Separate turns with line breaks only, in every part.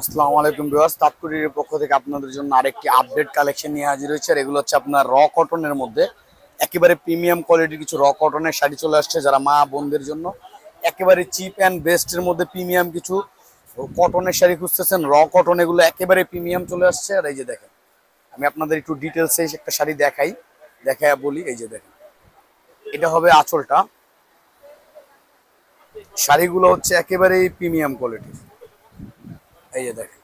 আসসালামু আলাইকুম বিওয়াস তাৎকুরির পক্ষ থেকে আপনাদের জন্য আরেকটি আপডেট কালেকশন নিয়ে হাজির হয়েছে, আর এগুলো হচ্ছে আপনার র কটনের মধ্যে। একেবারে প্রিমিয়াম কোয়ালিটির কিছু র কটনের শাড়ি চলে আসছে যারা মা বোনদের জন্য। একেবারে চিপ অ্যান্ড বেস্টের মধ্যে প্রিমিয়াম কিছু কটনের শাড়ি খুঁজতেছেন। র কটন এগুলো একেবারে প্রিমিয়াম চলে আসছে, আর এই যে দেখেন, আমি আপনাদের একটু ডিটেলসে একটা শাড়ি দেখাই, দেখায় বলি, এই যে দেখেন। এটা হবে আঁচলটা। শাড়িগুলো হচ্ছে একেবারেই প্রিমিয়াম কোয়ালিটির এই যে দেখেন।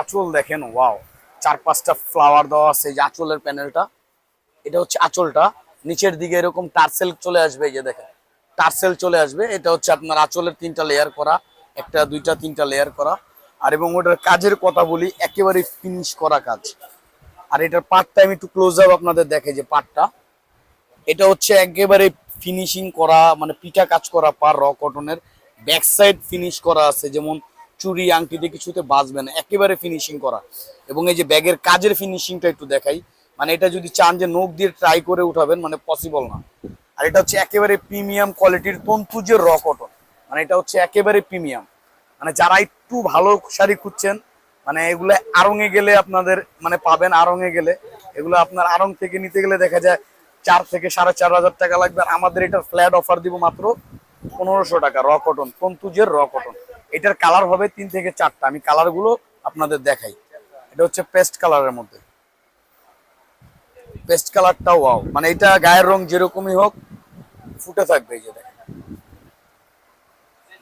আঁচল দেখেন ওয়াও চার পাঁচটা ফ্লাওয়ার দেওয়া আছে যে আঁচলের প্যানেলটা এটা হচ্ছে আঁচলটা। নিচের দিকে এরকম টার্সেল চলে আসবে, এই যে দেখেন। টার্সেল চলে আসবে, এটা হচ্ছে আপনার আঁচলের তিনটা লেয়ার করা, একটা, দুইটা, তিনটা লেয়ার করা। আর এবং ওটার কাজের কথা বলি, একেবারে ফিনিশ করা কাজ। আর এটার পার্টটা আমি একটু ক্লোজ আপ আপনাদের দেখে যে পার্টটা এটা হচ্ছে একেবারে ফিনিশিং করা মানে পিঠা কাজ করা পার র কটনের ব্যাক সাইড ফিনিশ করা আছে, যেমন চুরি আংটিতে কিছুতে বাঁচবে না, একেবারে ফিনিশিং করা। এবং এই যে ব্যাগের কাজের ফিনিশিংটা একটু দেখাই মানে এটা যদি চান যে নখ দিয়ে ট্রাই করে উঠাবেন মানে পসিবল না। আর এটা হচ্ছে একেবারে প্রিমিয়াম কোয়ালিটির তন্তু যে র কটন মানে এটা হচ্ছে একেবারে প্রিমিয়াম মানে যারা একটু ভালো শাড়ি খুঁজছেন মানে এগুলো আড়ঙে গেলে আপনাদের মানে পাবেন আড়ঙে গেলে। এগুলো আপনার আড়ং থেকে নিতে গেলে দেখা যায় চার থেকে সাড়ে চার হাজার টাকা লাগবে। আর আমাদের এটা ফ্ল্যাট অফার দিব মাত্র পনেরোশো টাকা র কটন তন্তুজের র কটন এটার কালার হবে তিন থেকে চারটা। আমি কালারগুলো আপনাদের দেখাই। এটা হচ্ছে পেস্ট কালারের মধ্যে। পেস্ট কালারটা ওয়াও মানে এটা গায়ের রং যেরকমই হোক, ফুটে থাকবে এই যে দেখেন।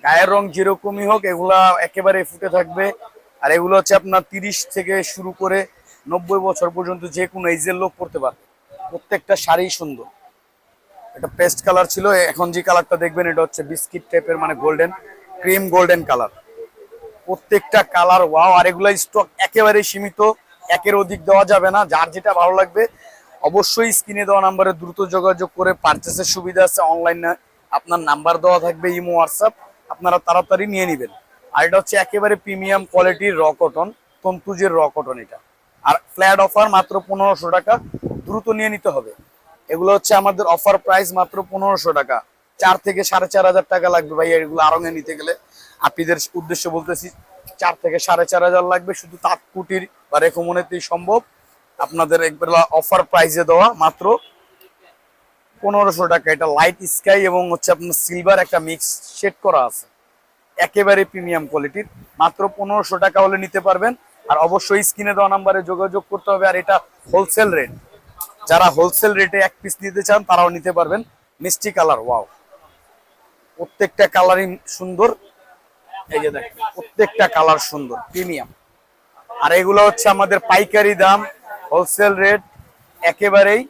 গায়ের রং যেরকমই হোক, এগুলা একেবারে ফুটে থাকবে। আর এগুলো হচ্ছে আপনার তিরিশ থেকে শুরু করে নব্বই বছর পর্যন্ত যে কোনো এইজের লোক পড়তে পারবে। প্রত্যেকটা শাড়ি সুন্দর। এটা পেস্ট কালার ছিল এখন যে কালারটা দেখবেন এটা হচ্ছে বিস্কিট টাইপের মানে গোল্ডেন, ক্রিম গোল্ডেন কালার। প্রত্যেকটা কালার, ওয়াও, আর এগুলা স্টক একেবারে সীমিত, একের অধিক দেওয়া যাবে না, যার যেটা ভালো লাগবে, অবশ্যই স্ক্রিনে দেওয়া নাম্বারে দ্রুত যোগাযোগ করে পারচেসের সুবিধা আছে অনলাইনে আপনার নাম্বার দেওয়া থাকবে, ইমো, হোয়াটসঅ্যাপ, আপনারা তাড়াতাড়ি নিয়ে নেবেন। আর এটা হচ্ছে একেবারে প্রিমিয়াম কোয়ালিটির র কটন তন্তুজের র কটন এটা। আর ফ্ল্যাট অফার মাত্র পনেরোশো টাকা, দ্রুত নিয়ে নিতে হবে। এগুলো হচ্ছে আমাদের অফার প্রাইস মাত্র পনেরোশো টাকা। চার থেকে সাড়ে চার হাজার টাকা লাগবে ভাই এগুলো আরঙে নিতে গেলে। আপনাদের উদ্দেশ্য বলতেছি, চার থেকে সাড়ে চার হাজার লাগবে, শুধু তাঁত কুটির বা রেখমনেতেই সম্ভব। আপনাদের একবার অফার প্রাইসে দেওয়া মাত্র পনেরোশো টাকা। এটা লাইট স্কাই এবং হচ্ছে আপনার সিলভার একটা মিক্স সেট করা আছে। একেবারে প্রিমিয়াম কোয়ালিটির মাত্র পনেরোশো টাকা হলে নিতে পারবেন। আর অবশ্যই স্ক্রিনে দেওয়া নাম্বারে যোগাযোগ করতে হবে। আর এটা হোলসেল রেট যারা হোলসেল রেটে এক পিস নিতে চান, তারাও নিতে পারবেন। মিষ্টি কালার ওয়াও প্রত্যেকটা কালারই সুন্দর। এই যে দেখেন, প্রত্যেকটা কালার সুন্দর প্রিমিয়াম আর এগুলো হচ্ছে আমাদের পাইকারি দাম হোলসেল রেট একেবারেই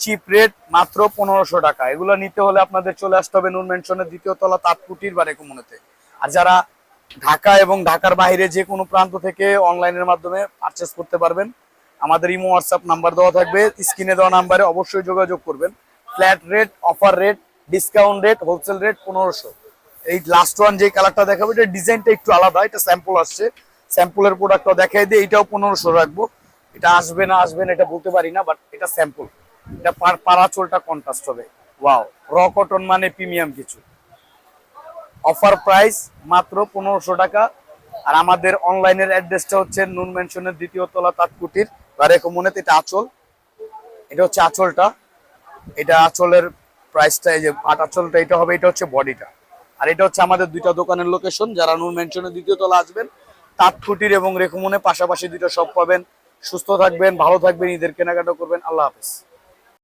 চিপ রেট মাত্র পনেরোশো টাকা। এগুলো নিতে হলে আপনাদের চলে আসতে হবে নুন মেনশনের দ্বিতীয় তলা, তাঁতকুটির বা রেকুমনেতে। আর যারা ঢাকা এবং ঢাকার বাইরে যে কোনো প্রান্ত থেকে অনলাইনের মাধ্যমে পারচেস করতে পারবেন আমাদের ইমো হোয়াটসঅ্যাপ নাম্বার দেওয়া থাকবে। স্ক্রিনে দেওয়া নাম্বারে অবশ্যই যোগাযোগ করবেন। Flat rate, offer rate discount rate wholesale rate পনেরোশো। এই লাস্ট ওয়ান যে কালারটা দেখাবো এটা ডিজাইনটা একটু আলাদা, এটা স্যাম্পল আসছে। স্যাম্পলের প্রোডাক্টটা দেখাই দিয়ে এটাও পনেরোশো রাখব। এটা আসবে না আসবে না, এটা বলতে পারি না বাট এটা স্যাম্পল এটা পার পারাচলটা কন্ট্রাস্ট হবে। ওয়াও র কটন মানে প্রিমিয়াম কিছু। অফার প্রাইস মাত্র পনেরোশো টাকা। আর আমাদের অনলাইনের অ্যাড্রেসটা হচ্ছে নুন মেনশনের দ্বিতীয় তলা, তাঁতকুটির। বা রেকমনেতে এটা আঁচল। এটা হচ্ছে আঁচলটা। এটা আঁচলের প্রাইসটা এই যে আট আঁচলটা, এটা হবে, এটা হচ্ছে বডিটা আর এটা হচ্ছে আমাদের দুইটা দোকানের লোকেশন যারা নুন মেনশনের দ্বিতীয় তলা আসবেন তাঁতকুটির এবং রেকমনে পাশাপাশি দুইটা সব পাবেন। সুস্থ থাকবেন, ভালো থাকবেন, ঈদের কেনাকাটা করবেন। আল্লাহ হাফেজ।